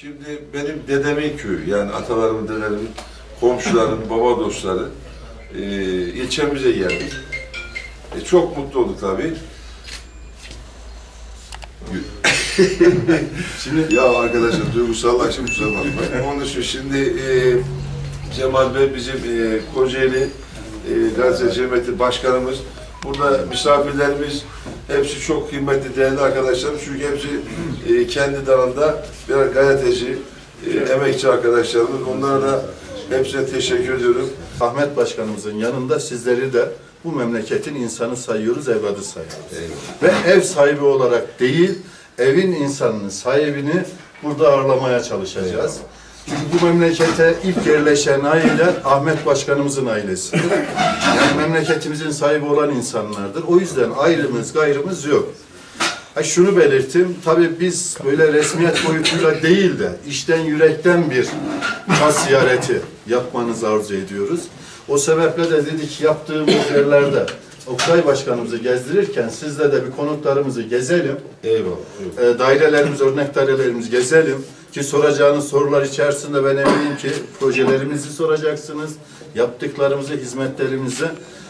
Şimdi benim dedemin köyü, yani atalarımın, dedelerin, komşuların, baba dostları e, ilçemize geldik. E, çok mutlu olduk tabii. şimdi ya arkadaşlar duygusallaşım kusura bakmayın. Onun için şimdi e, Cemal Bey bizim e, Kocaeli e, Gazete Cemiyeti Başkanımız. Burada misafirlerimiz hepsi çok kıymetli, değerli arkadaşlarım. Çünkü hepsi e, kendi dalında birer gazeteci, e, emekçi arkadaşlarımız. Onlara da hepsine teşekkür ediyorum. Ahmet Başkanımızın yanında sizleri de bu memleketin insanı sayıyoruz, evladı sayıyoruz. Ve ev sahibi olarak değil, evin insanının sahibini burada ağırlamaya çalışacağız. Çünkü bu memlekete ilk yerleşen aile Ahmet Başkanımızın ailesi. Yani memleketimizin sahibi olan insanlardır. O yüzden ayrımız gayrımız yok. Ha şunu belirttim, tabii biz böyle resmiyet boyutuyla değil de içten yürekten bir kas ziyareti yapmanızı arzu ediyoruz. O sebeple de dedik yaptığımız yerlerde Oktay Başkanımızı gezdirirken sizle de bir konutlarımızı gezelim. Eyvallah. E, dairelerimiz, örnek dairelerimizi gezelim. Ki soracağınız sorular içerisinde ben eminim ki projelerimizi soracaksınız, yaptıklarımızı, hizmetlerimizi.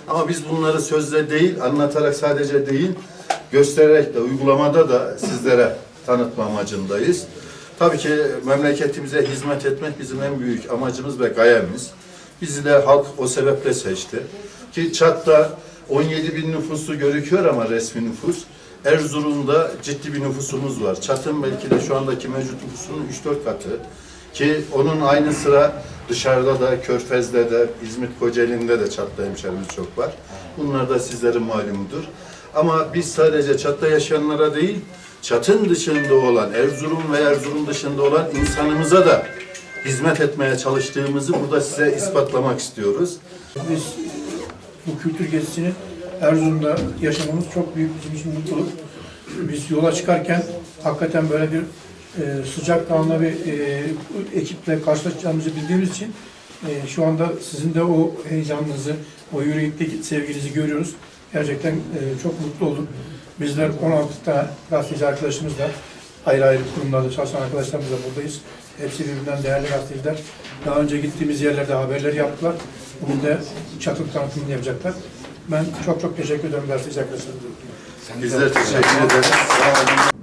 Ama biz bunları sözle değil, anlatarak sadece değil, göstererek de, uygulamada da sizlere tanıtma amacındayız. Tabii ki memleketimize hizmet etmek bizim en büyük amacımız ve gayemiz. Bizi de halk o sebeple seçti. Ki Çat'ta 17 bin nüfusu görüküyor ama resmi nüfus. Erzurum'da ciddi bir nüfusumuz var. Çat'ın belki de şu andaki mevcut nüfusunun 3-4 katı. Ki onun aynı sıra dışarıda da, Körfez'de de, İzmit Kocaeli'nde de Çat'ta hemşerimiz çok var. Bunlar da sizlerin malumudur. Ama biz sadece Çat'ta yaşayanlara değil, Çat'ın dışında olan, Erzurum ve Erzurum dışında olan insanımıza da hizmet etmeye çalıştığımızı burada size ispatlamak istiyoruz. Biz bu kültür gezisini Erzurum'da yaşamamız çok büyük bizim için mutluluk. Biz yola çıkarken hakikaten böyle bir e, sıcak kanlı bir e, ekiple karşılaşacağımızı bildiğimiz için e, şu anda sizin de o heyecanınızı, o yürekteki sevginizi görüyoruz. Gerçekten e, çok mutlu olduk. Bizler 16 tane gazeteci arkadaşımızla ayrı ayrı kurumlarda çalışan arkadaşlarımızla buradayız. Hepsi birbirinden değerli gazeteciler. Daha önce gittiğimiz yerlerde haberler yaptılar. Bugün de çatı tanıtımını yapacaklar. Ben çok çok teşekkür ederim gazeteci arkadaşlarım. Bizler teşekkür ederiz.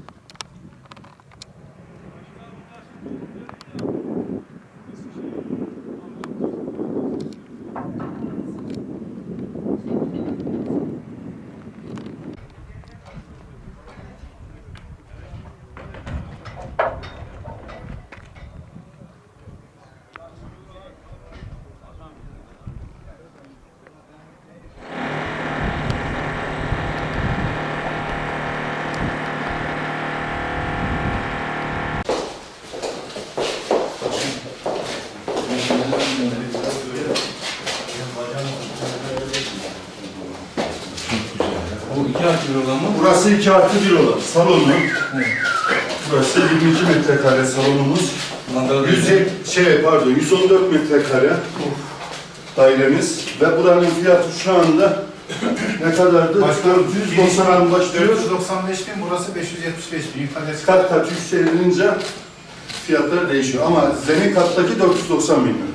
Bu iki artı bir olan mı? Burası 2 artı 1 olan salonu. Burası 22 metrekare salonumuz. Mangal 100 şey pardon 114 metrekare dairemiz ve buranın fiyatı şu anda ne kadardı? 490'dan başlıyor. 495 bin, burası 575 bin. Yukarıda Kat kat yükselilince fiyatlar değişiyor ama zemin kattaki 490 milyon.